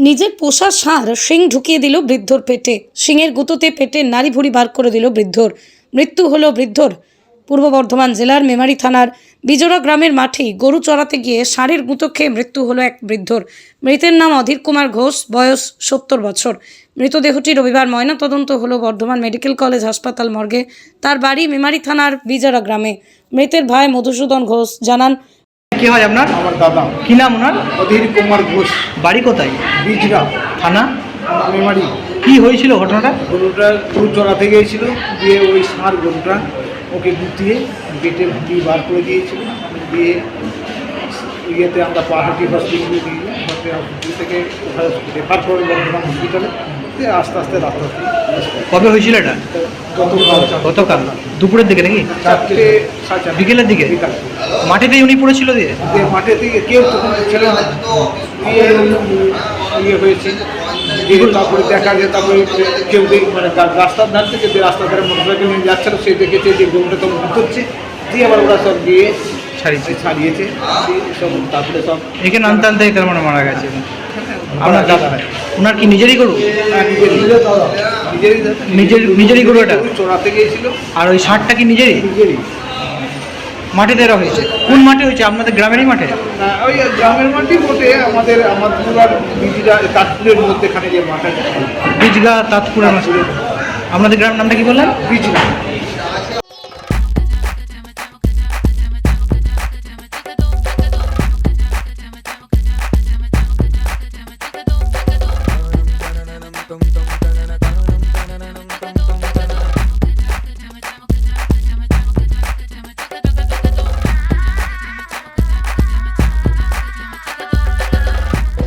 নিজের পোষা ষাঁড় শিং ঢুকিয়ে দিল বৃদ্ধর পেটে। শিংয়ের গুঁতোতে পেটের নাড়ি ভুড়ি বার করে দিল বৃদ্ধর। মৃত্যু হলো বৃদ্ধর। পূর্ব বর্ধমান জেলার মেমারি থানার বিজোড়া গ্রামের মাঠেই গরু চড়াতে গিয়ে ষাঁড়ের গুঁতো খেয়ে মৃত্যু হলো এক বৃদ্ধর। মৃতের নাম অধীর কুমার ঘোষ, বয়স সত্তর বছর। মৃতদেহটি রবিবার ময়নাতদন্ত হলো বর্ধমান মেডিকেল কলেজ হাসপাতাল মর্গে। তার বাড়ি মেমারি থানার বিজোড়া গ্রামে। মৃতের ভাই মধুসূদন ঘোষ জানান কি হয় আপনার? আমার দাদা। কি নাম ওনার? অধীর কুমার ঘোষ। বাড়ি কোথায়? বিজরা। থানা? মেমারি কি হয়েছিল ঘটনাটা? গরুটা গরু চড়াতে গিয়েছিল দিয়ে ওই ষাঁড় গরুটা ওকে গুটিয়ে পেটে ভুটি বার করে দিয়েছিল। দিয়ে ইয়েতে আমরা পাহাড়ি হসপিটালে দিয়ে হসপিটাল থেকে ওখানে রেফার করে বর্ধমান হসপিটালে আস্তে আস্তে রাস্তা কবে হয়েছিল এটা? গতকাল। দুপুরের দিকে নাকি? চারটে বিকেলের দিকে? মাঠেতেই উনি পড়েছিল দিয়ে মাঠে থেকে কেউ তখন ছিল না। ইয়ে হয়েছে তারপরে দেখা যায় তারপরে কেউ মানে রাস্তার ধার থেকে যে রাস্তার ধারে মোটরসাইকেল নিয়ে যাচ্ছিল সে দেখেছে যে গরুটা তখন ঘুরছে দিয়ে আবার ওরা সব দিয়ে ছাড়িয়েছে। ছাড়িয়েছে। সব তারপরে সব এখানে আনতে আনতেই তার মানে মারা গেছে। আপনার দাদা ওনার কি নিজেরই গরু? হ্যাঁ, নিজের নিজেরই নিজের নিজেরই গরু এটা? চড়াতে গিয়েছিল। আর ওই ষাটটা কি নিজেরই? নিজেরই। মাঠে দেওয়া হয়েছে। কোন মাঠে হয়েছে? আপনাদের গ্রামেরই মাঠে? ওই গ্রামের মাটি মোটে আমাদের আমার পুরার দিদিরা তাজপুরের মধ্যেখানে যে মাঠ আছে। বীজগা তাঁতপুরের মাঠে। আপনাদের গ্রামের নামটা কি বললেন? বিজনা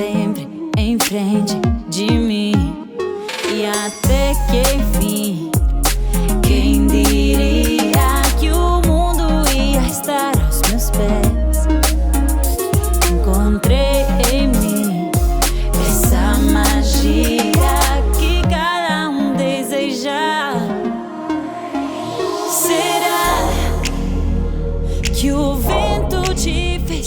Sempre em frente de mim. E até que enfim, quem diria que o mundo ia estar aos meus pés? Encontrei em mim essa magia que cada um deseja. Será que o vento te fez